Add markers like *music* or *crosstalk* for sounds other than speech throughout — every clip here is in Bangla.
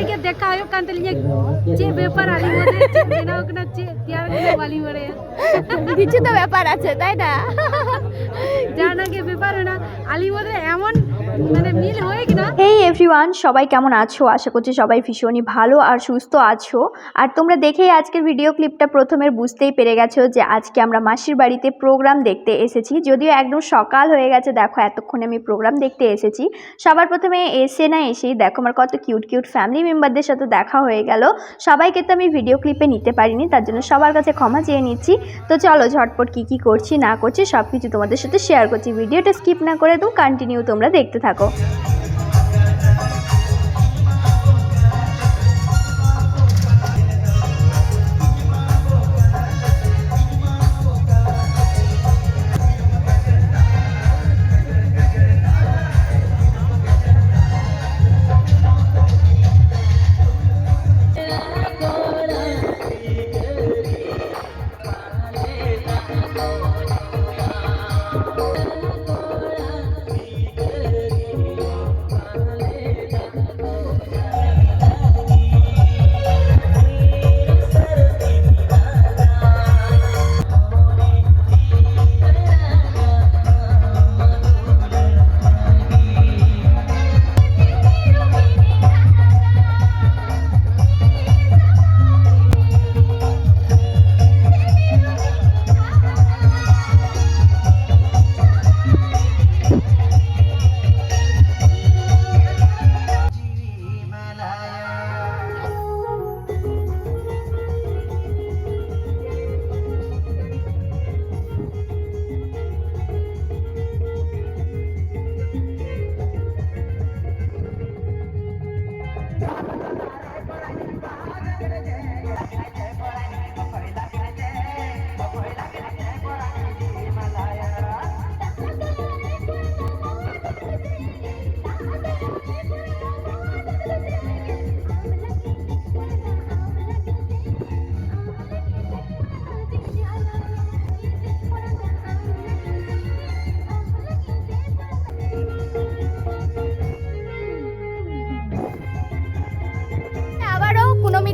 সবাইকে দেখা হয় কানতে লিয়ে যে ব্যাপার আলি মরে চেনা ওখানে যে তিয়ারগুলো আলি মরে কিছু তো ব্যাপার আছে তাই না জানা কে ব্যাপার না আলি মরে এমন হেই এভরিওয়ান সবাই কেমন আছো? আশা করছি সবাই ভীষণই ভালো আর সুস্থ আছো। আর তোমরা দেখেই আজকের ভিডিও ক্লিপটা প্রথমে বুঝতেই পেরে গেছো যে আজকে আমরা মাসির বাড়িতে প্রোগ্রাম দেখতে এসেছি। যদিও একদম সকাল হয়ে গেছে, দেখো এতক্ষণে আমি প্রোগ্রাম দেখতে এসেছি। সবার প্রথমে এসে না এসেই দেখো আমার কত কিউট কিউট ফ্যামিলি মেম্বারদের সাথে দেখা হয়ে গেল। সবাইকে তো আমি ভিডিও ক্লিপে নিতে পারিনি, তার জন্য সবার কাছে ক্ষমা চেয়ে নিচ্ছি। তো চলো ঝটপট কী কী করছি, না করছি সব কিছু তোমাদের সাথে শেয়ার করছি। ভিডিওটা স্কিপ না করে একদম কন্টিনিউ তোমরা দেখতে থাকো। আবারও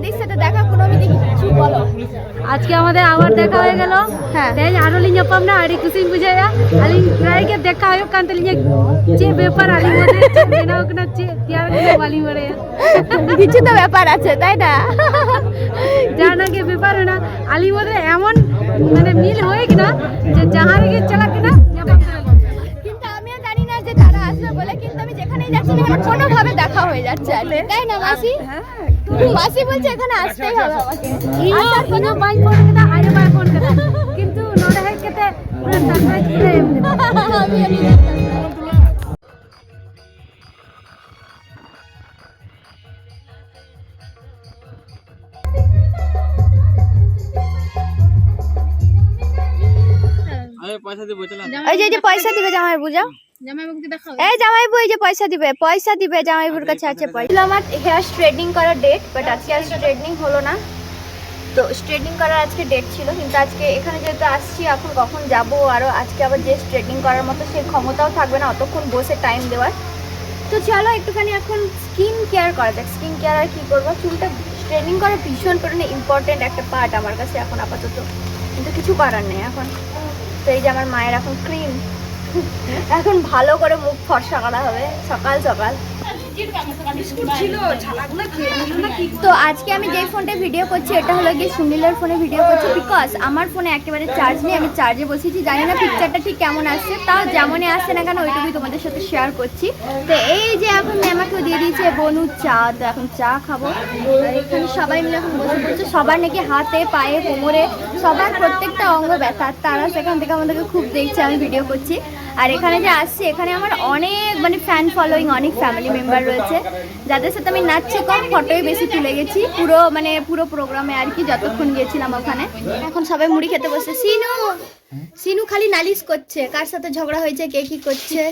দিক সাথে দেখা কোনো দিক কিছু বলো। আজকে আমাদের আবার দেখা হয়ে গেল। হ্যাঁ। তাই আরও লিঙ্গে পাম না আর কুসিং বুঝাইয়া আলি রাইকে দেখা হয় কান্ত লিঙ্গে যে ব্যাপার আলি মধ্যে বেনাও কিনা যে তিয়ার করে বালি মরে। কিছু তো ব্যাপার আছে তাই না? যা নাকি ব্যাপার না। আলি মধ্যে এমন মানে মিল হয় কিনা যে যাহার গিয়ে চালা কিনা এখানে যাচ্ছে না দেখা হয়ে যাচ্ছে আর তাই না মাসি? মাসি বলছে এখানে আসতেই হবে আমাকে। কোনো বাইক না আরে বাইক কিন্তু পুরো আমি আমি যে পয়সা দিবে জামাই বুঝাও এই জামাইবু এই যে পয়সা দিবে পয়সা দিবে জামাইবুর কাছে আছে পয়সা। আমার হেয়ার স্ট্রেটনিং করার ডেট বাট আজকে আর স্ট্রেটনিং হলো না। তো স্ট্রেটনিং করার আজকে ডেট ছিল কিন্তু আজকে এখানে যেহেতু আসছি এখন কখন যাব আরও আজকে আবার যে স্ট্রেটনিং করার মতো সেই ক্ষমতাও থাকবে না অতক্ষণ বসে টাইম দেওয়ার। তো চলো একটুখানি এখন স্কিন কেয়ার করা যাক। স্কিন কেয়ার আর কী করব? চুলটা স্ট্রেটনিং করা ভীষণ পরিমাণে ইম্পর্টেন্ট একটা পার্ট আমার কাছে এখন আপাতত। কিন্তু কিছু করার নেই এখন। তো এই যে আমার মায়ের এখন ক্রিম এখন ভালো করে মুখ ফর্সা করা হবে সকাল সকাল। তো আজকে আমি যেই ফোনটা ভিডিও করছি এটা হলো গিয়ে সুনীলের ফোনে ভিডিও করছি বিকজ আমার ফোনে একেবারে চার্জ নেই আমি চার্জে বসেছি জানি না পিকচারটা ঠিক কেমন আসছে তাও যেমনই আসছে না কেন ওইটুকুই তোমাদের সাথে শেয়ার করছি। তো এই যে এখন আমাকেও দিয়ে দিয়েছে বনু চা তো এখন চা খাব। এখানে সবাই মিলে এখন বসে পড়ছে সবার নাকি হাতে পায়ে কোমরে সবার প্রত্যেকটা অঙ্গ ব্যথা তারা সেখান থেকে আমাদেরকে খুব দেখছে আমি ভিডিও করছি। আর এখানে যে আসছি এখানে আমার অনেক মানে ফ্যান ফলোয়িং অনেক ফ্যামিলি মেম্বার রয়েছে। যাদের সাথে আমি নাচছি কম ফটোই বেশি তুলে গেছি। পুরো মানে পুরো প্রোগ্রামে আর কি যতক্ষণ গিয়েছিলাম ওখানে। এখন সবাই মুড়ি খেতে বসে সিনু! সিনু খালি নালিশ করছে কার সাথে ঝগড়া হয়েছে কে কি করছে?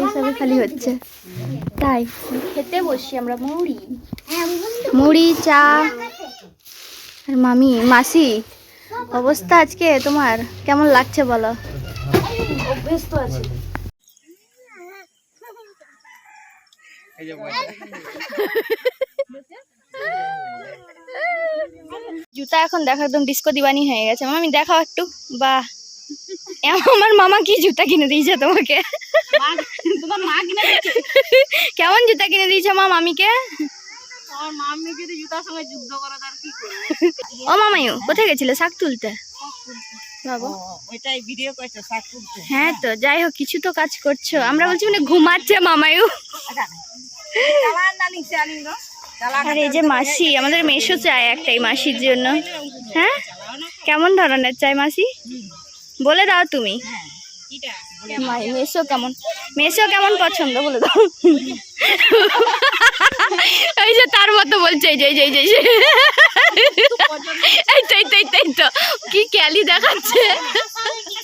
এইসবে খালি হচ্ছে। তাই। খেতে বসছি আমরা মুড়ি। মুড়ি চা। আর মামি মাসি অবস্থা আজকে তোমার? কেমন লাগছে বলো? ব্যস্ত জুতা এখন দেখো একদম ডিস্কো দিবানি হয়ে গেছে। মামি দেখাও একটু। বা আমার মামা কি জুতা কিনে দিয়েছে তোমাকে? তোমার মা কেমন জুতা কিনে দিয়েছে মা মামিকে আমার মামি যদি জুতার সঙ্গে যুদ্ধ করা তার কি ও মামাইও কোথায় গেছিলে শাক তুলতে? বাবা ওইটাই ভিডিও করছে শাক তুলছে হ্যাঁ তো যাই হোক কিছু তো কাজ করছ। আমরা বলছি মানে ঘুমাচ্ছে গো চালা আর এই যে মাসি আমাদের মেশো চায় একটাই মাসির জন্য। হ্যাঁ? কেমন ধরনের চাই মাসি? বলে দাও তুমি। মেসো কেমন? মেশো কেমন পছন্দ? বলে দাও। *laughs* ওই যে তার মতো বলছে এই যে এই যে এই যে, এই যে। এই তো এই তো এই তো, এই তো কি ক্যালি দেখাচ্ছে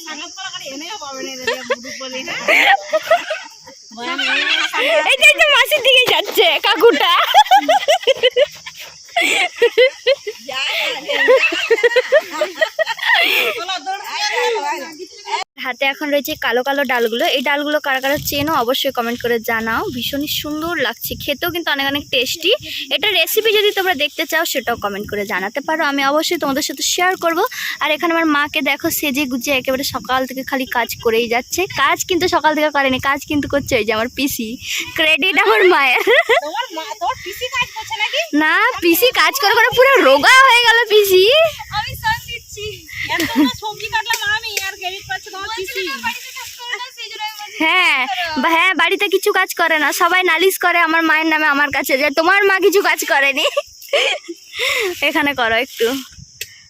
সাঙ্গাত করা করে এনেও পাবে না রে বুদু বলি হ্যাঁ বয়ান এই তো এই তো মাসির দিকে যাচ্ছে কাকুটা রয়েছে কালো কালো ডালগুলো এই ডালগুলো কারা কারা চেনো অবশ্যই কমেন্ট করে জানাও। ভীষণই সুন্দর লাগছে খেতেও কিন্তু অনেক অনেক টেস্টি এটা রেসিপি যদি তোমরা দেখতে চাও সেটাও কমেন্ট করে জানাতে পারো। আমি অবশ্যই তোমাদের সাথে শেয়ার করব। আর এখানে আমার মাকে দেখো সেজে গুছিয়ে একেবারে সকাল থেকে খালি কাজ করেই যাচ্ছে। কাজ কিন্তু সকাল থেকে করেনি কাজ কিন্তু করছে ওই যে আমার পিসি ক্রেডিট আমার মায়ের। না পিসি কাজ করে করে পুরো রোগা হয়ে গেল পিসি আমি সব দিচ্ছি এত না সবজি কাটলাম আমি আর ক্রেডিট পাচ্ছে তোমার পিসি হ্যাঁ বা- হ্যাঁ বাড়িতে কিছু কাজ করে না, সবাই নালিশ করে আমার মায়ের নামে আমার কাছে যে তোমার মা কিছু কাজ করেনি। এখানে করো একটু।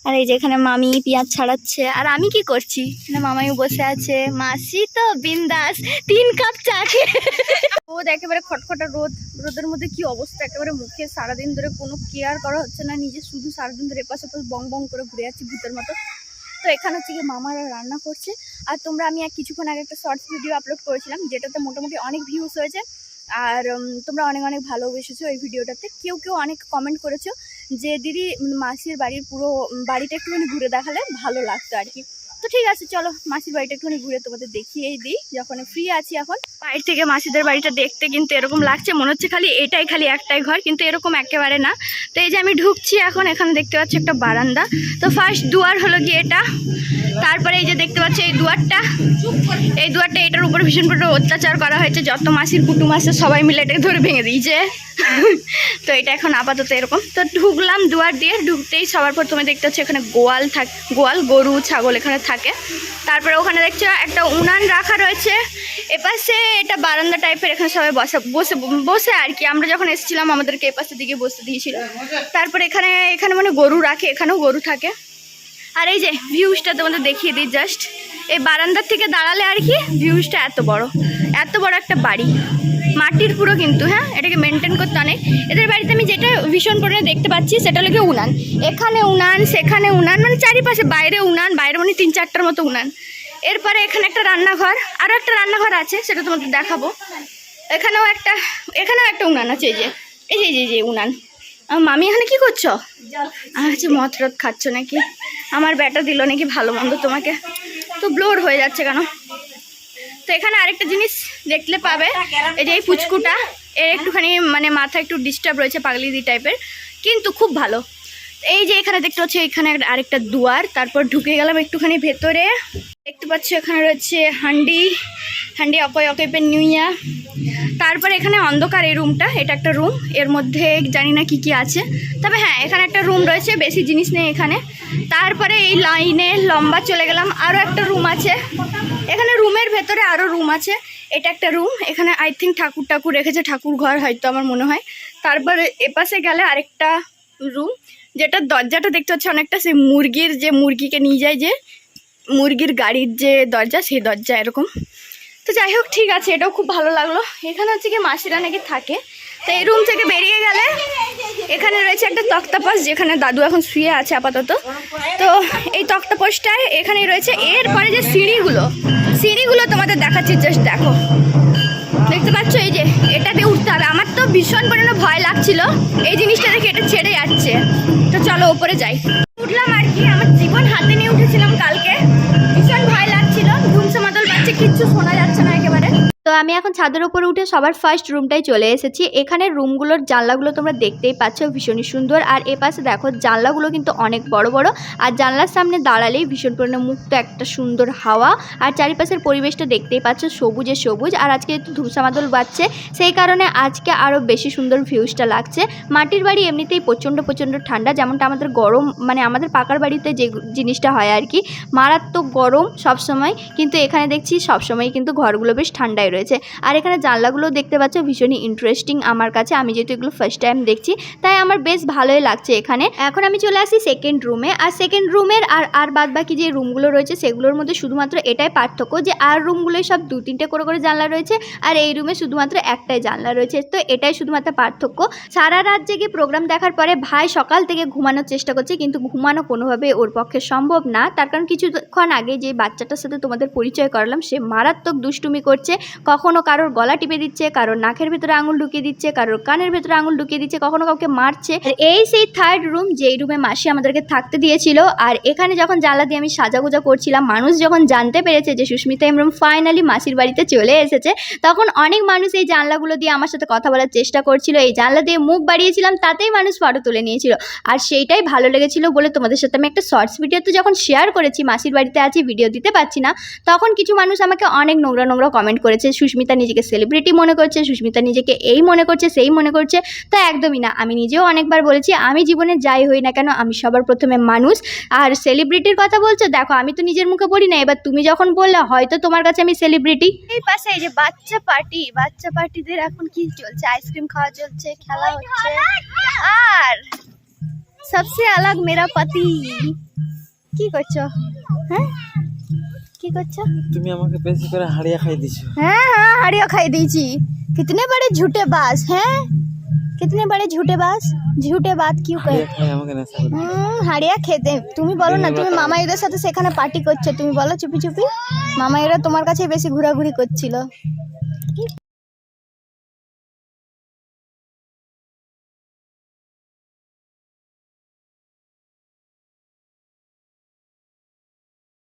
আর এই যে এখানে মামি পেঁয়াজ ছাড়াচ্ছে। আর আমি কি করছি? না মামাইও বসে আছে। মাসি তো বিন্দাস, তিন কাপ চা রোদ, একেবারে খটখটা রোদ। রোদের মধ্যে কি অবস্থা? একেবারে মুখে সারাদিন ধরে কোনো কেয়ার করা হচ্ছে না। নিজে শুধু সারাদিন ধরে এপাশে বং বং করে ঘুরে যাচ্ছি ভূতের মতো। তো এখানে থেকে মামারা রান্না করছে। আর তোমরা আমি এক কিছুক্ষণ আগে একটা শর্টস ভিডিও আপলোড করেছিলাম, যেটাতে মোটামুটি অনেক ভিউস হয়েছে। আর তোমরা অনেক অনেক ভালোবেসেছো এই ভিডিওটাতে কেউ কেউ অনেক কমেন্ট করেছ যে, দিদি মাসির বাড়ির পুরো বাড়িটা একটুখানি ঘুরে দেখালে ভালো লাগতো আর কি। তো ঠিক আছে, চলো মাসির বাড়িটা একটুখানি ঘুরে তোমাদের দেখিয়েই দিই। যখন ফ্রি আছি এখন, বাইরে থেকে মাসিদের বাড়িটা দেখতে কিন্তু এরকম লাগছে, মনে হচ্ছে খালি এটাই খালি একটাই ঘর, কিন্তু এরকম একেবারে না। তো এই যে আমি ঢুকছি এখন, এখানে দেখতে পাচ্ছি একটা বারান্দা। তো ফার্স্ট দুয়ার হলো গিয়ে এটা, তারপরে এই যে দেখতে পাচ্ছি এই দুয়ারটা। এই দুয়ারটা, এটার উপর ভীষণ করে অত্যাচার করা হয়েছে, যত মাসির কুটুম আছে সবাই মিলে এটাকে ধরে ভেঙে দিয়েছে। তো এটা এখন আপাতত এরকম। তো ঢুকলাম দুয়ার দিয়ে, ঢুকতেই সবার পর প্রথমে দেখতে হচ্ছে এখানে গোয়াল থাক, গোয়াল, গরু, ছাগল এখানে থাকে তারপরে ওখানে দেখছ একটা উনান রাখা রয়েছে। এপাশে এটা বারান্দা টাইপের এখানে সবাই বসে বসে বসে আর কি। আমরা যখন এসেছিলাম, আমাদেরকে এপাশের দিকে বসতে দিয়েছিল। তারপরে এখানে এখানে মানে গরু রাখে, এখানেও গরু থাকে। আর এই যে ভিউজটা তোমাদের দেখিয়ে দিই জাস্ট এই বারান্দার থেকে দাঁড়ালে আর কি ভিউজটা এত বড়। এত বড় একটা বাড়ি। মাটির পুরো কিন্তু হ্যাঁ? এটাকে মেনটেন করতে অনেক। এদের বাড়িতে আমি যেটা ভীষণ পরিমাণে দেখতে পাচ্ছি সেটা হলো উনান। এখানে উনান সেখানে উনান মানে চারিপাশে বাইরে উনান বাইরে মানে তিন চারটার মতো উনান। এরপরে এখানে একটা রান্নাঘর আরও একটা রান্নাঘর আছে সেটা তোমাদের দেখাবো। এখানেও একটা এখানেও একটা উনান আছে এই যে। এই যে এই যে, উনান। মামি এখানে কি করছ? আর হচ্ছে মদ রদ খাচ্ছ নাকি? আমার ব্যাটা দিল নাকি ভালো মন্দ তোমাকে। তো ব্লোর হয়ে যাচ্ছে কেন? তো এখানে আরেকটা জিনিস দেখলে পাবে, এই যে এই ফুচকুটা, এর একটুখানি মানে মাথা একটু ডিস্টার্ব রয়েছে পাগলিদি টাইপের কিন্তু খুব ভালো। এই যে এখানে দেখতে পাচ্ছি, এখানে আরেকটা দুয়ার। তারপর ঢুকে গেলাম একটুখানি ভেতরে। দেখতে পাচ্ছি এখানে রয়েছে হান্ডি। হান্ডি অকয় অকয়পের নিউইয়া তারপরে এখানে অন্ধকার এই রুমটা। এটা একটা রুম। এর মধ্যে জানি না কি কি আছে। তবে হ্যাঁ এখানে একটা রুম রয়েছে, বেশি জিনিস নেই এখানে। তারপরে এই লাইনে লম্বা চলে গেলাম। আরও একটা রুম আছে। এখানে রুমের ভেতরে আরও রুম আছে। এটা একটা রুম। এখানে আই থিঙ্ক ঠাকুর ঠাকুর রেখেছে। ঠাকুর ঘর হয়তো আমার মনে হয়। তারপরে এপাশে গেলে আরেকটা রুম যেটা দরজাটা দেখতে হচ্ছে অনেকটা সেই মুরগির যে মুরগিকে নিয়ে যায় যে, মুরগির গাড়ির যে দরজা, সেই দরজা এরকম। তো যাই হোক, ঠিক আছে, এটাও খুব ভালো লাগল। এখানে হচ্ছে কি মাসিরা নাকি থাকে। তো এই রুম থেকে বেরিয়ে গেলে এখানে রয়েছে একটা তক্তাপোষ, যেখানে দাদু এখন শুয়ে আছে আপাতত। তো এই তক্তাপোষটায় এখানেই রয়েছে। এরপরে যে সিঁড়িগুলো সিঁড়িগুলো তোমাদের দেখাচ্ছি জাস্ট দেখো। দেখতে পাচ্ছ এই যে, এটা ভীষণ পরিমাণে ভয় লাগছিল। এই জিনিসটা দেখে এটা ছেড়ে যাচ্ছে। তো চলো ওপরে যাই। আমি এখন ছাদের উপরে উঠে সবার ফার্স্ট রুমটাই চলে এসেছি। এখানে রুমগুলোর জানলাগুলো তোমরা দেখতেই পাচ্ছ, ভীষণই সুন্দর। আর এ পাশে দেখো, জানলাগুলো কিন্তু অনেক বড় বড়। আর জানলার সামনে দাঁড়ালেই ভীষণ পরিমাণে মুক্ত একটা সুন্দর হাওয়া। আর চারিপাশের পরিবেশটা দেখতেই পাচ্ছ, সবুজে সবুজ। আর আজকে একটু ধূপসামাদল বাজছে সেই কারণে আজকে আরও বেশি সুন্দর ভিউজটা লাগছে। মাটির বাড়ি এমনিতেই প্রচণ্ড প্রচণ্ড ঠান্ডা, যেমনটা আমাদের গরম মানে আমাদের পাকার বাড়িতে যে জিনিসটা হয় আর কি। মারাত্মক গরম সবসময়, কিন্তু এখানে দেখছি সব সময় কিন্তু ঘরগুলো বেশ ঠান্ডায় রয়েছে। আর এখানে জানলাগুলো দেখতে পাচ্ছ, ভীষণই ইন্টারেস্টিং আমার কাছে। আমি যেহেতু এগুলো ফার্স্ট টাইম দেখছি, তাই আমার বেশ ভালোই লাগছে এখানে। এখন আমি চলে আসি সেকেন্ড রুমে আর সেকেন্ড রুমের আর আর বাদ বাকি যে রুমগুলো রয়েছে, সেগুলোর মধ্যে শুধুমাত্র এটাই পার্থক্য যে, আর রুমগুলোয় সব দু তিনটে করে করে জানলা রয়েছে আর এই রুমে শুধুমাত্র একটাই জানলা রয়েছে। তো এটাই শুধুমাত্র পার্থক্য। সারা রাত জেগে প্রোগ্রাম দেখার পরে ভাই সকাল থেকে ঘুমানোর চেষ্টা করছে, কিন্তু ঘুমানো কোনোভাবে ওর পক্ষে সম্ভব না। তার কারণ কিছুক্ষণ আগে যে বাচ্চাটার সাথে তোমাদের পরিচয় করালাম, সে মারাত্মক দুষ্টুমি করছে। কখনো কারোর গলা টিপে দিচ্ছে, কারোর নাকের ভেতরে আঙুল ঢুকিয়ে দিচ্ছে, কারোর কানের ভেতরে আঙুল ঢুকিয়ে দিচ্ছে, কখনো কাউকে মারছে। এই সেই থার্ড রুম যেই রুমে মাসি আমাদেরকে থাকতে দিয়েছিল, আর এখানে যখন জানলা দিয়ে আমি সাজাগুজা করছিলাম, মানুষ যখন জানতে পেরেছে যে সুস্মিতা ইমরুম ফাইনালি মাসির বাড়িতে চলে এসেছে, তখন অনেক মানুষ এই জানলাগুলো দিয়ে আমার সাথে কথা বলার চেষ্টা করছিল। এই জানলা দিয়ে মুখ বাড়িয়েছিলাম, তাতেই মানুষ ফটো তুলে নিয়েছিল। আর সেইটাই ভালো লেগেছিল বলে তোমাদের সাথে আমি একটা শর্টস ভিডিওতে যখন শেয়ার করেছি, মাসির বাড়িতে আছি ভিডিও দিতে পারছি না, তখন কিছু মানুষ আমাকে অনেক নোংরা নোংরা কমেন্ট করেছে সুস্মিতা নিজেকে সেলিব্রিটি মনে করছে সুস্মিতা নিজেকে এই মনে করছে সেই মনে করছে। তা একদমই না। আমি নিজেও অনেকবার বলেছি আমি জীবনে যাই হই না কেন আমি সবার প্রথমে মানুষ। আর সেলিব্রিটির কথা বলছো দেখো আমি তো নিজের মুখে বলি না এবার তুমি যখন বললে হয়তো তোমার কাছে আমি সেলিব্রিটি এই পাশে এই যে বাচ্চা পার্টি বাচ্চা পার্টিদের এখন কি চলছে? আইসক্রিম খাওয়া চলছে খেলা হচ্ছে। আর সবচেয়ে আলাগ মেরা পাতি। কি করছ? হ্যাঁ? কি করছো তুমি আমাকে বেশি করে হাড়িয়া খাই দিছো हाँ हाँ हड़िया खाई दीजिए कितने बड़े झूठे बाज हैं कितने बड़े झूठे बाज झूठे बात क्यों হাড়িয়া कहे খাই আমাকে নেশা করে হুম হাড়িয়া খেতে তুমি বলো না তুমি মামা এদের সাথে সেখানে পার্টি করছো তুমি বলো চুপি চুপি মামা এরা তোমার কাছে বেশি ঘোরাঘুরি করছিল